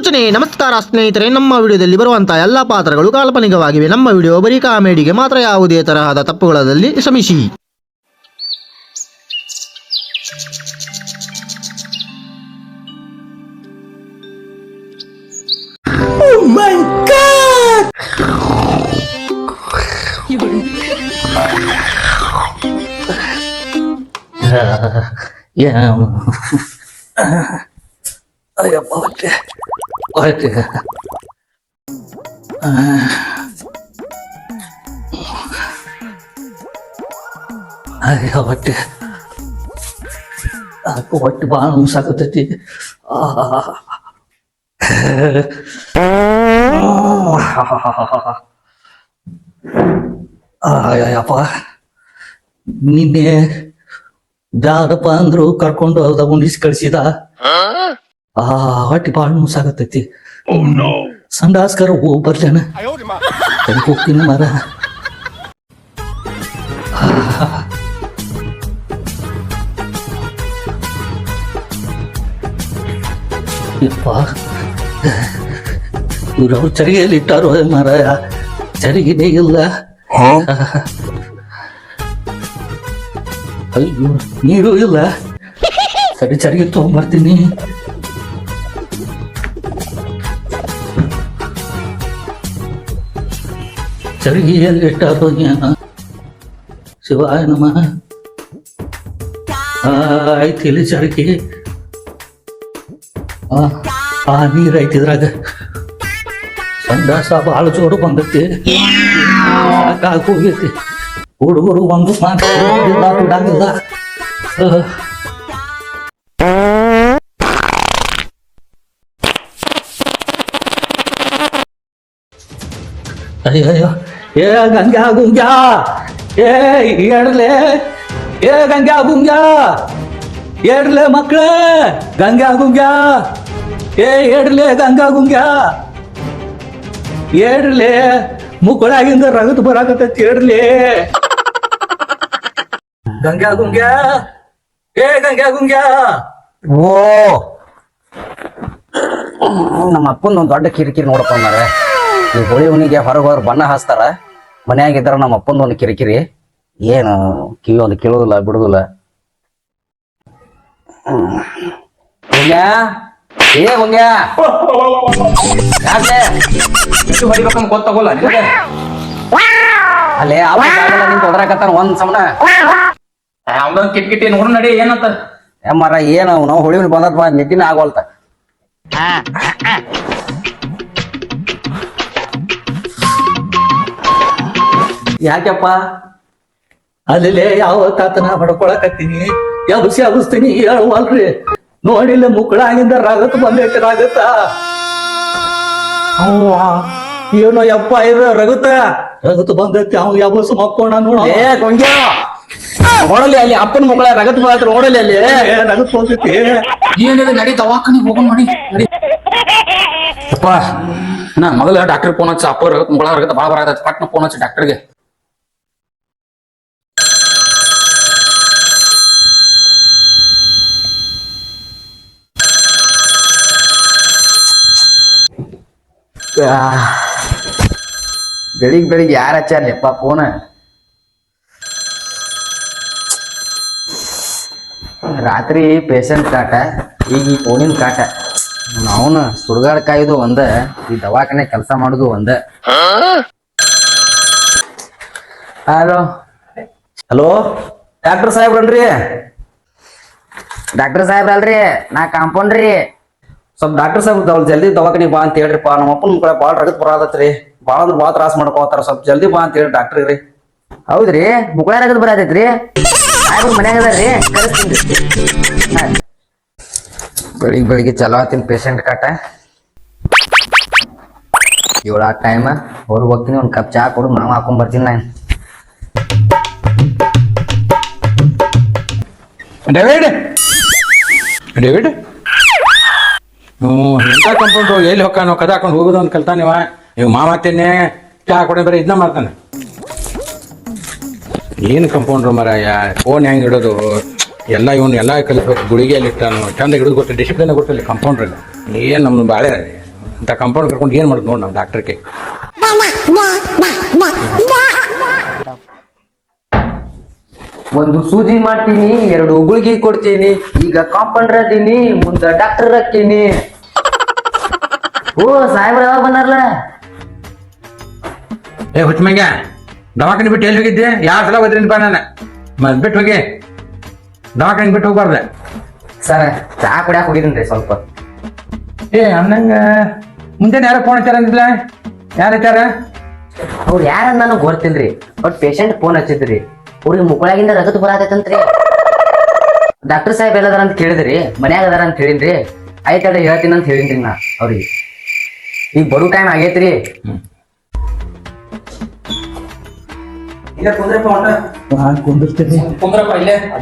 ಸೂಚನೆ ನಮಸ್ಕಾರ ಸ್ನೇಹಿತರೆ ನಮ್ಮ ವಿಡಿಯೋದಲ್ಲಿ ಬರುವಂತಹ ಎಲ್ಲ ಪಾತ್ರಗಳು ಕಾಲ್ಪನಿಕವಾಗಿವೆ. ನಮ್ಮ ವಿಡಿಯೋ ಬರೀ ಕಾಮಿಡಿಗೆ ಮಾತ್ರ ಯಾವುದೇ ತರಹದ ತಪ್ಪುಗಳಲ್ಲಿ ಶ್ರಮಿಸಿ. ಅಯ್ಯಪ್ಪ ಹೊಟ್ಟೆ ಅಯ್ಯೋ, ಹೊಟ್ಟೆ. ಅಪ್ಪ ಹೊಟ್ಟೆ ಭಾಳ ಮುಸಾಕತ್ತೈತಿ ಅಯ್ಯಪ್ಪ ನಿನ್ನೆ ಬ್ಯಾಡಪ್ಪ ಅಂದ್ರು ಕರ್ಕೊಂಡು ಹೋದ ಉಣಿಸಿ ಕಳ್ಸಿದ. ಆ ಹೊಟ್ಟೆ ಬಾಳ ಮುಸಾಗತ್ತೈತಿ. ಸಂಡಾಸ್ಕರ ಹೋಗ್ ಬರ್ಲೇನ? ಕಡೆಗೆ ಹೋಗ್ತೀನಿ ಮರ. ಯಪ್ಪ. ಇವ್ರವ್ರು ಚರಿಗೆಯಲ್ಲಿ ಇಟ್ಟಾರೋ ಮರ? ಚರಿಗೆನೇ ಇಲ್ಲ. ಅಯ್ಯೋ ನೀರು ಇಲ್ಲ. ಸರಿ ಚರಿಗೆ ತಗೊಂಬರ್ತೀನಿ. ಚರಿಗೆ ಎಲ್ಲಿ ಇಟ್ಟಾರೋ ಏನ ಶಿವಾಯ ನಮ ಆಯ್ತು ಇಲ್ಲಿ ಚರಗಿ ಆ, ಆ ನೀರ್ ಐತಿ ಇದ್ರಾಗ ಸಂಡಾಸ ಭಾಳ ಜೋರು ಬಂದೈತಿ ಸಾಕಾಗಿ ಹೋಗೈತಿ ಹುಡುಗರು ಒಂದು ಮಾತು ಬಿಡಂಗಿಲ್ಲ ಬಿಡಂಗಿಲ್ಲ ಆ. ಅಯ್ಯೋ ಅಯ್ಯೋ ಏ ಗಂಗಾ ಗುಂಗ್ಯಾ ಏ ಏಡ್ಲೆ ಏ ಗಂಗಾ ಗುಂಗ್ಯಾ ಏಡ್ಲೆ ಮಕ್ಕಳ ಗಂಗಾ ಗುಂಗ್ಯಾ ಏ ಏಡ್ಲೆ ಗಂಗಾ ಗುಂಗ್ಯಾ ಏಡ್ಲೆ ಮುಕ್ಕಳಾಗಿಂದ ರಗತ್ ಬರಾಕತ್ತೈತಿ ಏಡ್ಲೆ ಗಂಗಾ ಗುಂಗ್ಯಾ ಏ ಗಂಗಾ ಗುಂಗ್ಯಾ ಓ ನಮ್ಮ ಅಪ್ಪಂದು ಒಂದು ದೊಡ್ಡ ಕಿರಿಕಿರಿ ನೋಡಪ್ಪ ಮಾರ ಈ ಹೋಳಿ ಹುಣ್ಣಿಗೆ ಹೊರಗೆ ಹೋದ್ರೆ ಬಣ್ಣ ಹಾಸ್ತಾರ ಮನ್ಯಾಗ ಇದ್ರ ನಮ್ಮ ಅಪ್ಪಂದು ಒಂದು ಕಿರಿಕಿರಿ ಏನು ಕಿವಿ ಒಂದು ಕೇಳೋದಿಲ್ಲ ಬಿಡುದಿಲ್ಲ. ಹುಂಗ್ಯಾ ಏ ಹುಂಗ್ಯಾ ಯಾಕೆ? ಹೊಡಿಬೇಕಂತ ಗೊತ್ತಾಗೋಲ್ಲ ನಿನಗೆ ಅಲ್ಲೇ ಅವ ನಿಂತ ಒದರಾಕತ್ತಾನ ಒಂದ್ ಸಮನ? ಅವನ ಕಿಟ್ ಕಿಟ್ ನೋಡು ನಡಿ ಏನಂತ? ಏ ಮರ ಏನು ನಾವು ಹೋಳಿ ಹುಣ್ಣಿ ಬಂದತ್ ನಿದ್ದಿನ ಆಗೋಲ್ತ. ಯಾಕಪ್ಪ? ಅಲ್ಲಿ ಯಾವ ತಾತನ ಹೊಡ್ಕೊಳಕತ್ತೀನಿ? ಎಬ್ಸಿ ಎಬ್ಸ್ತೀನಿ ಹೇಳುವಲ್ರಿ. ನೋಡಿಲ್ಲ ಮುಕ್ಕಳಾಗಿಂದ ರಾಗತ್ ಬಂದೈತಿ ರಾಗತ್ತ ಏನೋ ಯಪ್ಪ ಇದು ರಗತ ರಗತ್ ಬಂದೈತಿ ಅವ್ನು ಎಬ್ಸ್ ಮಕ್ಕೋಣ ನೋಡ. ಏ ಕೊಂಗ್ಯಾ ನೋಡಲಿ ಅಲ್ಲಿ ಅಪ್ಪನ ಮಕ್ಕಳ ರಗತ್ ಬರತ್ರ ನೋಡಲಿ ಅಲ್ಲಿ. ರಗತ್ ಬಂದೈತಿ. ಏನಿದೆ ನಡಿ ದವಾಖಾನಿಗೆ ಹೋಗೋಣ ಮಾಡಿ ನಡಿ. ಅಪ್ಪ ನಾ ಮೊದಲ ಡಾಕ್ಟರ್ ಫೋನ್ ಹಚ್ಚ ಅಪ್ಪ ರಗತ್ ಮಗಳ ರಗತ್ ಭಾಳ ಆಗತ್ತೆ. ಪಟ್ನ ಫೋನ್ ಹಚ್ಚ ಡಾಕ್ಟರ್ಗೆ. ಬೆಳಿಗ್ ಬೆಳಿಗ್ಗೆ ಯಾರ ಹಚ್ಚಾರ್ಲಿಪ್ಪ ಫೋನ ರಾತ್ರಿ ಪೇಷಂಟ್ ಕಾಟ ಈಗ ಈ ಫೋನಿನ ಕಾಟ. ಅವನು ಸುಡ್ಗಾಡ ಕಾಯ್ದು ಒಂದ ಈ ದವಾಖಾನೆ ಕೆಲಸ ಮಾಡುದು ಒಂದ. ಹಲೋ ಹಲೋ ಡಾಕ್ಟರ್ ಸಾಹೇಬ್ರಲ್ರಿ? ಡಾಕ್ಟರ್ ಸಾಹೇಬ್ರಲ್ರಿ ನಾ ಕಾಂಪೌಂಡ್ರಿ. ಸ್ವಲ್ಪ ಡಾಕ್ಟರ್ ಸಾಹೇಬ್ ದವ ಜಲ್ದಿ ದವಾಖಾನಿಗೆ ಬಾ ಅಂತ ಹೇಳ್ರಿಪ್ಪ. ನಮ್ಮ ಅಪ್ಪನ ಕಡೆ ಭಾಳ ರಗತ್ ಬರಾದತ್ರಿ ಭಾಳ ಅಂದ್ರೆ ಭಾಳ ತ್ರಾಸ ಮಾಡ್ಕೋತಾರ ಸ್ವಲ್ಪ ಜಲ್ದಿ ಬಾ ಅಂತ ಹೇಳಿ ಡಾಕ್ಟರ್ ರೀ ಹೌದ್ರಿ? ಮುಗಳ ರಗತ್ ಬರಾತೈತ್ರಿ? ಆಯ್ತು ಮನ್ಯಾಗ ಅದಾರ್ರಿ? ಕರೆಸ್ತೀನಿ. ಬೆಳಿಗ್ಗೆ ಬೆಳಿಗ್ಗೆ ಚಲೋ ಆತೀನಿ ಪೇಷಂಟ್ ಕಾಟ ಏಳು ಆ ಟೈಮ್ ಹೊರಗೆ ಹೋಗ್ತೀನಿ ಒಂದು ಕಪ್ ಚಾ ಕೊಡು ನಾವು ಹಾಕೊಂಡ್ ಬರ್ತೀನಿ ನಾನು. ಡೇವಿಡ್? ಡೇವಿಡ್? ಎಂತ ಕಂಪೌಂಡ್ರು ಎಲ್ಲಿ ಹೊಕ್ಕಾನು, ಕದ ಹಾಕೊಂಡು ಹೋಗೋದು ಅಂತ ಕಲ್ತಾನಿವ ನೀವು ಮಾಮಾತೇನೆ ಚಾ ಕೊಡೆ ಬರೀ ಇದನ್ನ ಮಾಡ್ತಾನೆ. ಏನು ಕಂಪೌಂಡ್ರು ಮರಾಯ ಫೋನ್ ಹೆಂಗೆ ಇಡೋದು ಎಲ್ಲ ಇವನು ಎಲ್ಲ ಕಲಿಸ್ಬೇಕು, ಗುಳಿಗೆಯಲ್ಲಿ ಇಟ್ಟಾನು, ಚಂದ ಹಿಡಿದು ಗೊತ್ತಿಲ್ಲ ಡಿಸಿಪ್ಲಿನ್ ಗೊತ್ತಿಲ್ಲ ಕಂಪೌಂಡ್ರ್ ಏನು ನಮ್ದು ಬಾಳೆ? ಅಂತ ಕಂಪೌಂಡ್ ಕರ್ಕೊಂಡು ಏನು ಮಾಡೋದು ನೋಡಿ ನಾವು ಡಾಕ್ಟ್ರಿಗೆ ಒಂದು ಸೂಜಿ ಮಾಡ್ತೀನಿ ಎರಡು ಗುಳಿಗೆ ಕೊಡ್ತೀನಿ ಈಗ ಕಾಂಪೌಂಡರ್ ಅದೀನಿ ಮುಂದೆ ಡಾಕ್ಟರ್ ಹಾಕೀನಿ ಓ ಸಾಹೇಬ್ರ ಯಾವಾಗ ಬಂದಾರಲ್ಲ ಏ ಹುಚ್ಚಮಂಗ್ಯ ದವಾಖಾನೆ ಬಿಟ್ಟು ಎಲ್ಲಿ ಹೋಗಿದ್ದೆ? ಯಾವ ಸಲ ಹೋದ್ರಿನಪ್ಪ ನಾನು. ಮತ್ತೆ ಬಿಟ್ಟು ಹೋಗಿ. ದವಾಖಾನೆ ಬಿಟ್ಟು ಹೋಗ್ಬಾರ್ದೆ. ಸರ್ ಚಹಾ ಕುಡಿಯಾಕ ಹೋಗಿದ್ದೀನಿ ಸ್ವಲ್ಪ. ಏ ಅನ್ನಂಗ ಮುಂಜಾನೆ ಯಾರೋ ಫೋನ್ ಹಚ್ಚಾರ ಅಂದಿಲ್ಲ ಯಾರು ಹಚ್ಚಾರ ಅವ್ರು ಯಾರ ನನಗೆ ಗೊತ್ತಿಲ್ರಿ ಬಟ್ ಪೇಷಂಟ್ ಫೋನ್ ಹಚ್ಚಿದ್ರಿ. ಅವ್ರಿಗೆ ಮುಕ್ಕಳಾಗಿಂದ ರಗತ್ ಬರಾತೈತಂತ್ರಿ ಡಾಕ್ಟರ್ ಸಾಹೇಬ್ ಎಲ್ಲದಾರ ಅಂತ ಕೇಳಿದ್ರಿ ಮನ್ಯಾಗ ಅದಾರ ಅಂತ ಹೇಳಿನ್ರಿ. ಆಯ್ತಡ ಹೇಳ್ತೀನಿ ಅಂತ ಹೇಳಿನ್ರಿ ನಾ ಅವ್ರಿಗೆ. ಈಗ ಬರೋ ಟೈಮ್ ಆಗೈತ್ರಿ.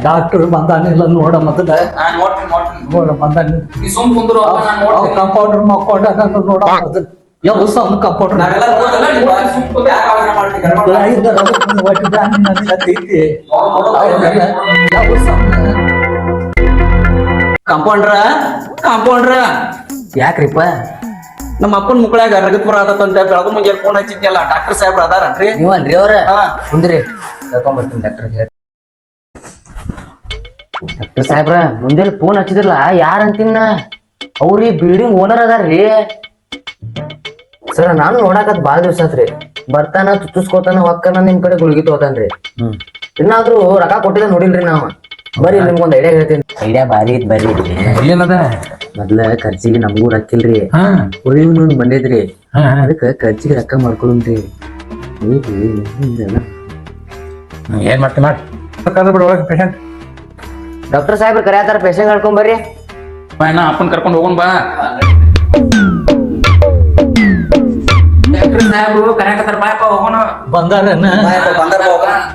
ಡಾಕ್ಟರ್ ಬಂದಾನಿಲ್ಲ ನೋಡ ಮೊದಲ. ನೋಡ ಬಂದಾನ. ಕಂಪೌಂಡರ್ ಮಕ್ಕೊಂಡ ನೋಡ ಯಾವ ಕಂಪೌಂಡರ್ ಕಾಂಪೌಂಡ್ರ ಕಾಂಪೌಂಡ್ರ. ಯಾಕ್ರಿಪ್ಪ? ನಮ್ಮ ಅಪ್ಪನ ಮುಕ್ಕಳಾಗ ರಗತ್ಪುರ ಆತಂತ ಬೆಳಗು ಮುಂಜಾನೆ ಫೋನ್ ಹಚ್ಚಿದ್ನಲ್ಲ ಡಾಕ್ಟರ್ ಸಾಹೇಬ್ರ ಅದಾರನ್ರಿ ನೀವನ್ರಿ ಅವ್ರ? ಹಾ. ಕುಂದ್ರಿ. ಕರ್ಕೊಂಬರ್ತೀನಿ ಡಾಕ್ಟರ್ ಡಾಕ್ಟರ್ ಸಾಹೇಬ್ರ ಮುಂದೆ ಫೋನ್ ಹಚ್ಚಿದ್ರಲ್ಲ ಯಾರ ಅಂತೀನ ಅವ್ರಿ ಬಿಲ್ಡಿಂಗ್ ಓನರ್ ಅದಾರ್ರಿ. ಸರ್ ನಾನು ನೋಡಾಕತ್ ಬಾಳ ದಿವ್ಸ ಆತ್ರಿ. ಬರ್ತಾನ ತುತ್ತಿಸ್ಕೋತಾನ ಹೊಕ್ಕನ ನಿಮ್ ಕಡೆ ಗುಳಿಗೆ ತಗೋತಾನ್ರಿ. ಇನ್ನಾದ್ರೂ ರೊಕ್ಕ ಕೊಟ್ಟಿದ ನೋಡಿಲ್ರಿ ನಾವ. ಬರ್ರಿ ನಿಮ್ಗೊಂದ್ ಐಡಿಯಾ ಹೇಳ್ತೀನಿ. ಐಡಿಯಾ ಬಾರಿ ಐತ್ ಬರ್ರಿ ಏನದ? ಮೊದ್ಲ ಖರ್ಚಿಗೆ ನಮಗೂ ರೊಕ್ಕಿಲ್ರಿ ಹಾ. ಉಳಿವು ಬಂದೈತ್ರಿ ಹಾ ಅದಕ್ಕ ಖರ್ಚಿಗೆ ರೊಕ್ಕ ಮಾಡ್ಕೊಳುನ್ರಿ ಏನ್ ಮಾಡ್ತಿ ಮಾಡಿ. ಪೇಷಂಟ್ ಡಾಕ್ಟರ್ ಸಾಹೇಬ್ರು ಕರೆಯತ್ತಾರ ಪೇಷಂಟ್ ಕರ್ಕೊಂಡ್ ಬರ್ರಿ. ಅಪ್ಪನ್ ಕರ್ಕೊಂಡು ಹೋಗೋಣ ಬಾ. ಡಾಕ್ಟರ್ ಸಾಹೇಬ್ರು ಕರ್ಯಾಕತ್ತಾರ ಬಾಯಪ್ಪ ಹೋಗೋಣ.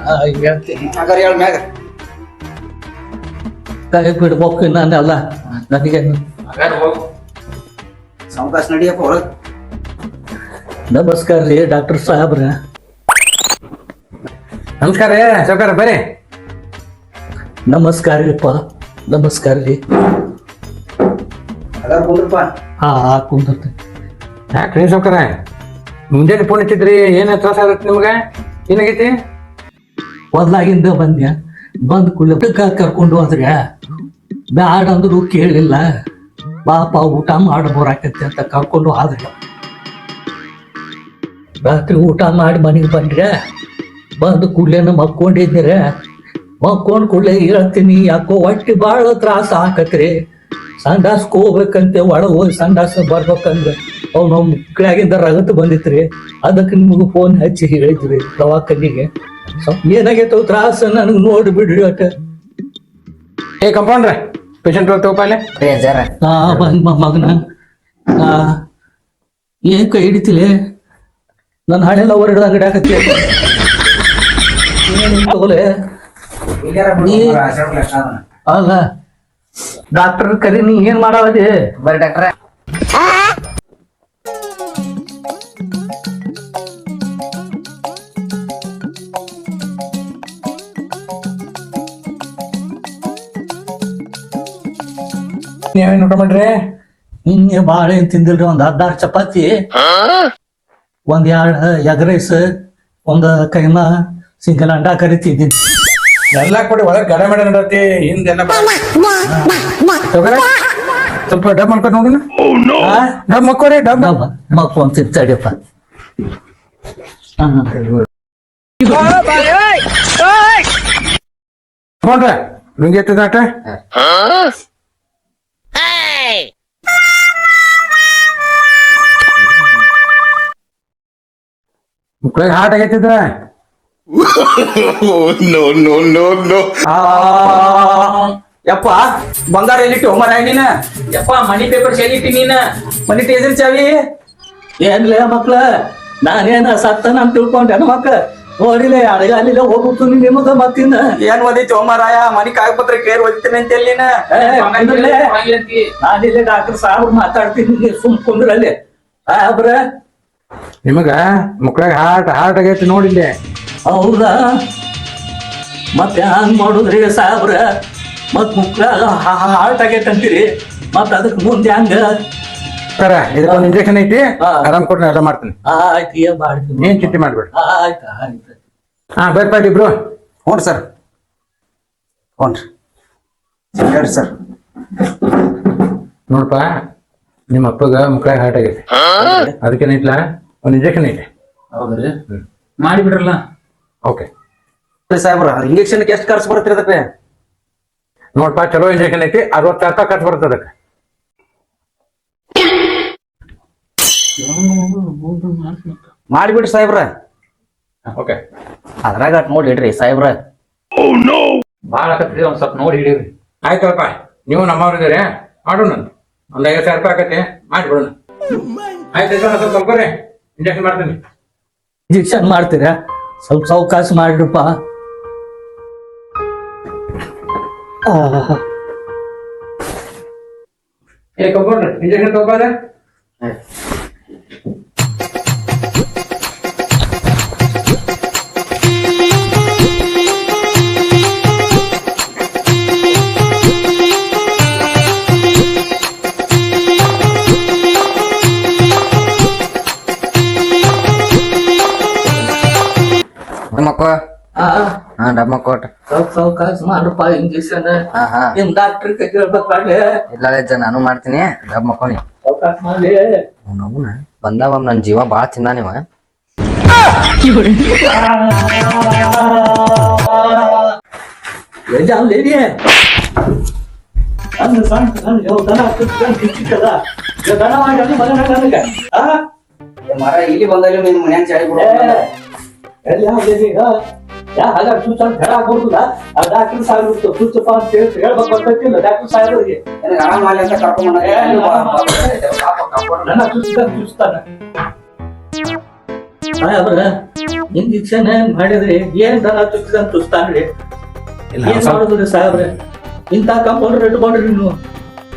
ಆ, ಹೇಳ್ತೀನಿ. ಹಂಗಾರ ಹೇಳ್ ಮ್ಯಾಗ. ಕೈ ಬಿಡ್ಬೇಕು ನಾನೆಲ್ಲ ನನಗೆ ಹಂಗಾರ ಹೋಗು. ಸಾವಕಾಶ ನಡಿಯಪ್ಪ ಒಳಗ್ ನಮಸ್ಕಾರ ರೀ ಡಾಕ್ಟರ್ ಸಾಹೇಬ್ರ. ನಮಸ್ಕಾರ ರೀ ಸೌಕಾರ ಬರ್ರಿ. ನಮಸ್ಕಾರ ರೀಪ್ಪ ನಮಸ್ಕಾರ ರೀ. ಹಂಗಾರ ಕುಂದ್ರಪ್ಪ. ಹಾ ಕುಂದಿರ್ತೀನಿ ಯಾಕೆ ರೀ ಸೌಕಾರ ಮುಂಜಾನೆ ಫೋನ್ ಹಚ್ಚಿದ್ರಿ, ಏನ್ ತ್ರಾಸ ಆಗತ್ತೆ ನಿಮ್ಗೆ? ಏನಾಗೈತಿ? ಮೊದ್ಲಾಗಿಂದ ಬಂದ್ಯ? ಬಂದ್ ಕುಲಕ ಕರ್ಕೊಂಡು ಹೋದ್ರೆ ಬ್ಯಾಡ ಅಂದ್ರು ಕೇಳಿಲ್ಲ. ಬಾಪ, ಊಟ ಮಾಡಿ ಬರಾಕತ್ತೆ ಅಂತ ಕರ್ಕೊಂಡು ಆದ್ರೆ ರಾತ್ರಿ ಊಟ ಮಾಡಿ ಮನೆಗೆ ಬಂದ್ರೆ ಬಂದು ಕೂಡ್ಲೇನ ಮಕ್ಕೊಂಡಿದ್ದೀರ ಮಕ್ಕೊಂಡು ಕೂಡ್ಲೆ ಹೇಳ್ತೀನಿ, ಯಾಕೋ ಒಟ್ಟಿ ಭಾಳ ತ್ರಾಸ ಹಾಕತ್ರಿ ಸಂಡಾಸ್ ಹೋಗ್ಬೇಕಂತೆ ಒಳ ಹೋಗಿ ಸಂಡಾಸ ಬರ್ಬೇಕಂದ್ರೆ. ಅವ್ನು ಕೆಳಗಿಂದ ರಗತ್ ಬಂದಿತ್ರಿ ಅದಕ್ಕೆ ನಿಮಗ ಫೋನ್ ಹಚ್ಚಿ ಹೇಳಿದ್ರಿ ದವಾಖಾನಿಗೆ. ಏನಾಗೈತೋ ತ್ರಾಸ ನನಗೆ ನೋಡಿ ಬಿಡ್ರಿ ಅಟ ಏ ಕಂಪೌಂಡ್ರೆ ಪೇಷಂಟ್ ತಗೋಪಾಲೆ ಬಂದ್ ಮ- ಮಗನ. ಹಾ ಏನ್ ಕೈ ಹಿಡಿತಿಲೆ? ನನ್ನ ಹಳೆಲ್ಲ ಹೊರಗಡೆ ಅಂಗಡಿ ಹಾಕತ್ತಿ ತಗೋಲೆ. ನೀ ಅಲ್ಲ ಡಾಕ್ಟರ್ ಕರಿ ನೀ ಏನ್ ಮಾಡಾವದಿ ಬರ್ರಿ ಡಾಕ್ಟ್ರ? ನೀವೇನು ಊಟ ಮಾಡ್ರಿ ನಿನ್ನೆ ಬಾಳೆ ಏನ್ ತಿಂದಿಲ್ರಿ ಒಂದ್ ಹದಿನಾರು ಚಪಾತಿ ಒಂದ್ ಎರಡು ಎಗ್ ರೈಸ್ ಒಂದ್ ಕೈಮ ಸಿಂಗಲ್ ಅಂಡಾ ಕರಿ ತಿಂದಿನಿ. ಎಲ್ಲ ಕೊಡಿ ಒಳಗೆ ಗಡ ಮಾಡಿ ನಡತಿ ಹಿಂದೆಲ್ಲ ಸ್ವಲ್ಪ ಡಬ್ ಮಾಡ್ಕೊಂಡು ನೋಡೋಣ ಡಬ್ ಮಕ್ಕೋರಿ ಡಬ್ ಮಕ್ಕೊಂಡ್ ತಿಂತಾಡಿಯಪ್ಪ ಕಂಪೌಂಡ್ರೆ ನಿಂಗೆ ಎತ್ತದಾಟ ಮಕ್ಳಿಗೆ ಹಾಟ್ ಆಗೈತಿದ್ರ ಯಪ್ಪ ಬಂಗಾರ ಎಲ್ಲಿಟ್ಟು ಮರ ನೀನ ಯಪ್ಪ ಮನಿ ಪೇಪರ್ ಎಲ್ಲಿಟ್ಟು ನೀನ ಮನಿ ಟೇಜರ್ ಚಾವಿ ಏನ್ಲೇ ಮಕ್ಳ ನಾನೇನ ಸತ್ತನ ನಾನು ತಿಳ್ಕೊಂಡೆ ಮಕ್ಕ ಅಲ್ಲಿಲ್ಲ ಹೋಗ್ಬಿಟ್ಟು ನೀನ್ ನಿಮಗ ಮತ್ತಿನ ಏನ್ ಓದಿತ್ತು ಮಾರಾಯ ಮನಿ ಕಾಗಪತ್ರ ಕೇರ್ ಓದ್ತೀನಿ ಅಂತ ಎಲ್ಲಿನ. ನಾನಿಲ್ಲಿ ಡಾಕ್ಟರ್ ಸಾಹೇಬ್ರು ಮಾತಾಡ್ತೀನಿ ಸುಮ್ ಕುಂದ್ರಲ್ಲಿ ಸಾಹೇಬ್ರ ನಿಮಗ ಮಕ್ಕಳಾಗ ಹಾರ್ಟ್ ಹಾರ್ಟ್ ಆಗೈತಿ ನೋಡಿದ್ದೆ ಹೌದಾ? ಮತ್ತೆ ಹಂಗ್ ಮಾಡುದ್ರಿ ಸಾಬ್ರ ಮತ್ ಮುಕ್ಳಾಗ ಹಾರ್ಟ್ ಆಗೈತೆ ಅಂತೀರಿ. ಮತ್ ಅದಕ್ ಮುಂದೆ ಹಂಗ? ಸರ ಇದಕ್ಕೊಂದು ಇಂಜೆಕ್ಷನ್ ಐತಿ. ಆರಾಮ್ ಕೊಟ್ಟು ಎಲ್ಲ ಮಾಡ್ತೀನಿ. ಆಯ್ತು ಏನ್ ಮಾಡ್ತೀನಿ ಏನ್ ಚಿಂತೆ ಮಾಡ್ಬೇಡ ಆಯ್ತು ಆಯ್ತು. ಹಾ ಬೇರ್ಪಾಡಿ ಇಬ್ರು. ಹ್ಞೂ ಸರ್. ಹ್ಞೂ ರೀ. ಸರ್. ನೋಡಪ್ಪ ನಿಮ್ಮ ಅಪ್ಪಗ ಮುಕ್ಳಾಗ ಹಾರ್ಟ್ ಆಗೈತಿ. ಅದಕ್ಕೇನೈತ್ಲ ಒಂದು ಇಂಜೆಕ್ಷನ್ ಇದೆ ಹೌದ್ರಿ? ಮಾಡಿ ಬಿಡ್ರಲ್ಲ ಓಕೆ ಸಾಹೇಬ್ರ ಇಂಜೆಕ್ಷನ್ ಎಷ್ಟು ಖರ್ಚು ಬರುತ್ತೆ ಅದಕ್ಕೆ? ನೋಡಪ್ಪ ಚಲೋ ಇಂಜೆಕ್ಷನ್ ಐತಿ ಅರವತ್ತು ರೂಪಾಯಿ ಖರ್ಚು ಬರುತ್ತೆ ಅದಕ್ಕೆ. ಮಾಡಿಬಿಡ್ರಿ ಸಾಹೇಬ್ರ. ಓಕೆ ಅದ್ರಾಗ ನೋಡಿ ಇಡ್ರಿ ಸಾಹೇಬ್ರ. ಭಾಳ ಆಕತ್ರಿ ಒಂದ್ ಸ್ವಲ್ಪ ನೋಡಿ ಹಿಡೀರಿ. ಆಯ್ತಪ್ಪ ನೀವು ನಮ್ಮವ್ರಿದ್ದೀರಿ ಮಾಡೋಣ ಒಂದ್ ಐವತ್ತು ಸಾವಿರ ರೂಪಾಯಿ ಆಗತ್ತೆ ಮಾಡಿಬಿಡೋಣ. ಆಯ್ತು ಸ್ವಲ್ಪ ಸ್ವಲ್ಪ ರೀ ಇಂಜೆಕ್ಷನ್ ಮಾಡ್ತೀನಿ. ಇಂಜೆಕ್ಷನ್ ಮಾಡ್ತೀರಾ? ಸ್ವಲ್ಪ ಸಾವಕಾಶ ಮಾಡ್ರಪ್ಪ ಏ ಕಂಪೌಂಡ್ರಿ ಇಂಜೆಕ್ಷನ್ ತಗೋಬಾರ ಡಾಕ್ಟರ್ ಕೇಳ್ಬೇಕಾಗ್ಲಿ. ಇಲ್ಲ ಇಲ್ಲ ನಾನು ಮಾಡ್ತೀನಿ. ಡಬ್ ಮಕ್ಕೋನಿ ಸಾವಕಾಶ ಮಾಡಿ ಅವನ ಬಂದಾವ ನನ್ ಜೀವ ಬಾಳ ತಿಂದಾನಿವ ಮರ ಇಲ್ಲಿ ಬಂದಲ್ಲಿ ನಿಮ್ ಮನ್ಯಾಗ ಚಾಡಿ ಏ, ಎಲ್ಲಿ ಯಾವ್ಲೇನಿ ಯಾ ಹಾಗ ಚೂಚ ಅಂತ ಹೇಳ ಕೊಡುದಿಲ್ಲ ಆ ಡಾಕ್ಟರ್ ಚೂಚಪ್ಪ ಅಂತ ಹೇಳಿ ಹೇಳ್ಬೇಕು ಬರ್ತೈತಿಲ್ಲ ಡಾಕ್ಟರ್ ಸಾಹೇಬ್ರಿಗೆ ಅಂತ ಕರ್ಕೊಂಡ್ ನನ್ನ ಇಂಜೆಕ್ಷನ್ ಮಾಡಿದ್ರಿ ಏನ್ ದನ ಚುಚ್ಚಿದಂತ ಚುಚ್ತಾನ್ರಿ ಏನ್ ಮಾಡುದ್ರಿ ಸಾಹೇಬ್ರೆ ಇಂತ ಕಂಪೌಂಡರ್ ಇಟ್ಕೊಂಡ್ರಿ ನೀವು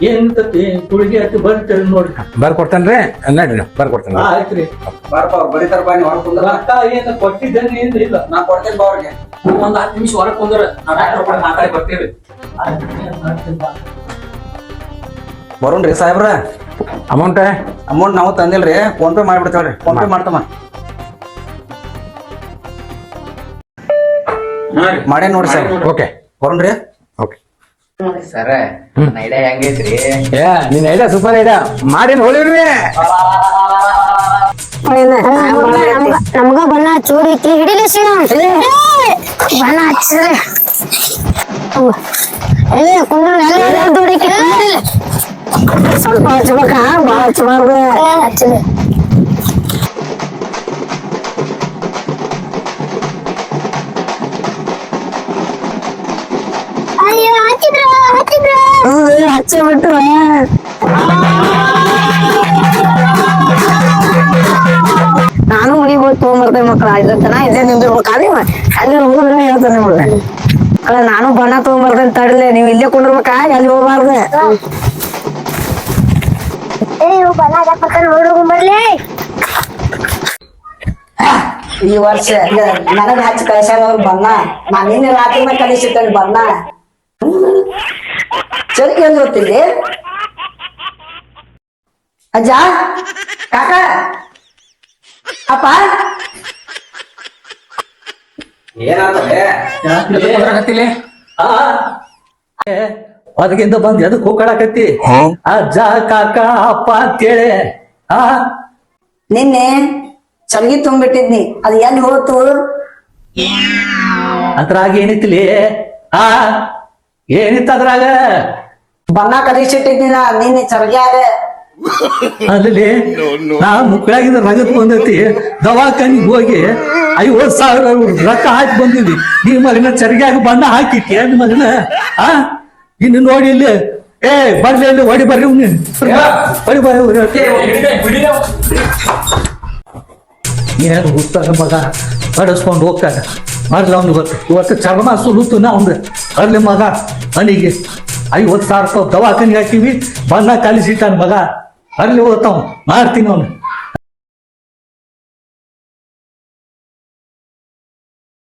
ಏನ್ ಇರ್ತತಿ ಗುಳಿಗೆ ಹತ್ತಿ ಬರ್ತೀರಿ ನೋಡ್ರಿ ಬರ್ಕೊಡ್ತೇನ್ರಿ? ನಡ್ರಿ ಬರ್ಕೊಡ್ತೇನೆ ಆಯ್ತ್ರಿ. ಬಾರಪ್ಪ ಅವ್ರು ಬರೀತಾರ ಬಾ ನೀವು ಹೊರಗೆ ರೊಕ್ಕ ಏನ್ ಕೊಟ್ಟಿದ್ದೇನೆ ಏನ್ ಇಲ್ಲ. ನಾ ಕೊಡ್ತೇನೆ ಬಾ ಅವ್ರಿಗೆ. ಒಂದ್ ಹತ್ತು ನಿಮಿಷ ಹೊರಗೆ ಕುಂದ್ರ ನಾವು ಡಾಕ್ಟರ್ ಕೂಡ ಮಾತಾಡಿ ಬರ್ತೀವಿ. ಬರೋಣ್ರಿ ಸಾಹೇಬ್ರ ಅಮೌಂಟ್ ಅಮೌಂಟ್ ನಾವು ತಂದಿಲ್ರಿ. ಫೋನ್ ಪೇ ಮಾಡ್ಬಿಡ್ತೇವ್ರಿ ಫೋನ್ ಪೇ ಮಾಡ್ತಮ್ಮ. ಮಾಡೇ ನೋಡಿ ಸರ್ ಓಕೆ ಬರೋಣ್ರಿ ಓಕೆ ಸರ ಐಡಿಯಾ ಹೆಂಗೈತ್ರಿ? ಏ ನಿನ್ನ ಐಡಿಯಾ ಸೂಪರ್ ಐಡಿಯಾ ಮಾಡಿ ನೋಡಿವ್ರಿ ನಮಗ ಬಣ್ಣ ಚೂಡಿ ಐತಿ ಹಿಡಿಲಿ ಸೀನಾ. ಬಣ್ಣ ಹಚ್ಚಿದ್ರೆ ಏ ಕುಂದ್ರ ಎಲ್ಲ ದುಡಿಕೆ ಸ್ವಲ್ಪ ಹಚ್ಬೇಕ? ಭಾಳ ಹಚ್ಚಬಾರ್ದು ಹಚ್ಚಿದೆ ಹಚ್ಚಿ ಬಿಟ್ರು ನಾನು ಮನೆಗೆ ಹೋಗಿ ತೊಗೊಂಬರ್ತೇನೆ ಮಕ್ಕಳ ಇದ್ದತನ ಇಲ್ಲೇ ನಿಂದಿರ್ಬೇಕಾದ್ರೆ ಅಲ್ಲಿ ಹೋದ್ರೆ ಹೇಳ್ತಾನೆ ನಿಮ್ಗೆ. ಅಲ್ಲ ನಾನು ಬಣ್ಣ ತಗೊಂಡ್ಬರ್ತೇನೆ ತಡಲೆ ನೀವು ಇಲ್ಲೇ ಕುಂದಿರ್ಬೇಕಾ? ಅಲ್ಲಿ ಹೋಗ್ಬಾರ್ದು. ಈ ವರ್ಷ ನನಗ ಹಚ್ಚಿ ಕಳ್ಸ್ಯಾರ ಅವ್ರು ಬಣ್ಣ. ನಾ ನಿನ್ನೆ ರಾತ್ರಿನ ಕಲಿಸಿಟ್ಟೇನೆ ಬಣ್ಣ. ಚಲಿಗೆ ಏನ್ ಗೊತ್ತಿದೆ ಅಜ್ಜ? ಕಾಕ? ಅಪ್ಪ? ಅದಕ್ಕಿಂತ ಬಂದ್ ಅದು ಕೂಕಳಾಕತ್ತಿ ಅಜ್ಜ ಕಾಕ ಅಪ್ಪ ಅಂತೇಳಿ. ಆ? ನಿನ್ನೆ ಚಲಗಿ ತುಂಬಿಟ್ಟಿದ್ನಿ. ಅದು ಎಲ್ಲಿ ಹೋತು? ಅದ್ರಾಗ ಏನಿತ್ತಿಲಿ ಆ? ಏನಿತ್ತ ಅದ್ರಾಗ? ಬಣ್ಣ ಕಲಿಸಿಟ್ಟಿದ್ದೀನ ನೀನೆ ಚರ್ಗ್ಯಾಗ ಅದ್ರಲ್ಲಿ ಅಲ್ಲಿ ನಾ ಮುಕ್ಕಳಾಗಿದ್ದ ರಗತ್ ಬಂದೈತಿ ದವಾಖಾನಿಗೆ ಹೋಗಿ ಐವತ್ ಸಾವಿರ ರೊಕ್ಕ ಹಾಕಿ ಬಂದಿದ್ವಿ. ನೀ ಮಗನ ಚರ್ಗ್ಯಾಗ ಬಣ್ಣ ಹಾಕಿಟ್ಟಿ ಏನ್ ಮಗನ? ಆ? ಇನ್ನು ನೋಡಿ ಇಲ್ಲಿ. ಏ ಬರ್ಲಿ ಇಲ್ಲಿ ಹೊಡಿ ಬರ್ರಿ. ಹೊಡಿ ಬರ್ರಿ ಏನು ಹುಟ್ಟಾಗ ಮಗ? ಬಡಸ್ಕೊಂಡು ಹೋಗ್ತಾನೆ. ಮಾಡ್ಲ ಅವ್ನು ಇವತ್ತು ಇವತ್ತು ಚರ್ಮ ನಾ ಅವ್ನು ಅಲ್ಲಿ ಮಗ ಮನೆಗೆ. ಐವತ್ತು ಸಾವಿರ ರೂಪಾಯಿ ದವಾಖಾನಿಗೆ ಹಾಕಿವಿ. ಬಣ್ಣ ಕಲಿಸಿಟ್ಟಾನ ಮಗ. ಅಲ್ಲಿ ಹೋಗ್ತಾವ ಮಾಡ್ತೀನಿ ಅವನು.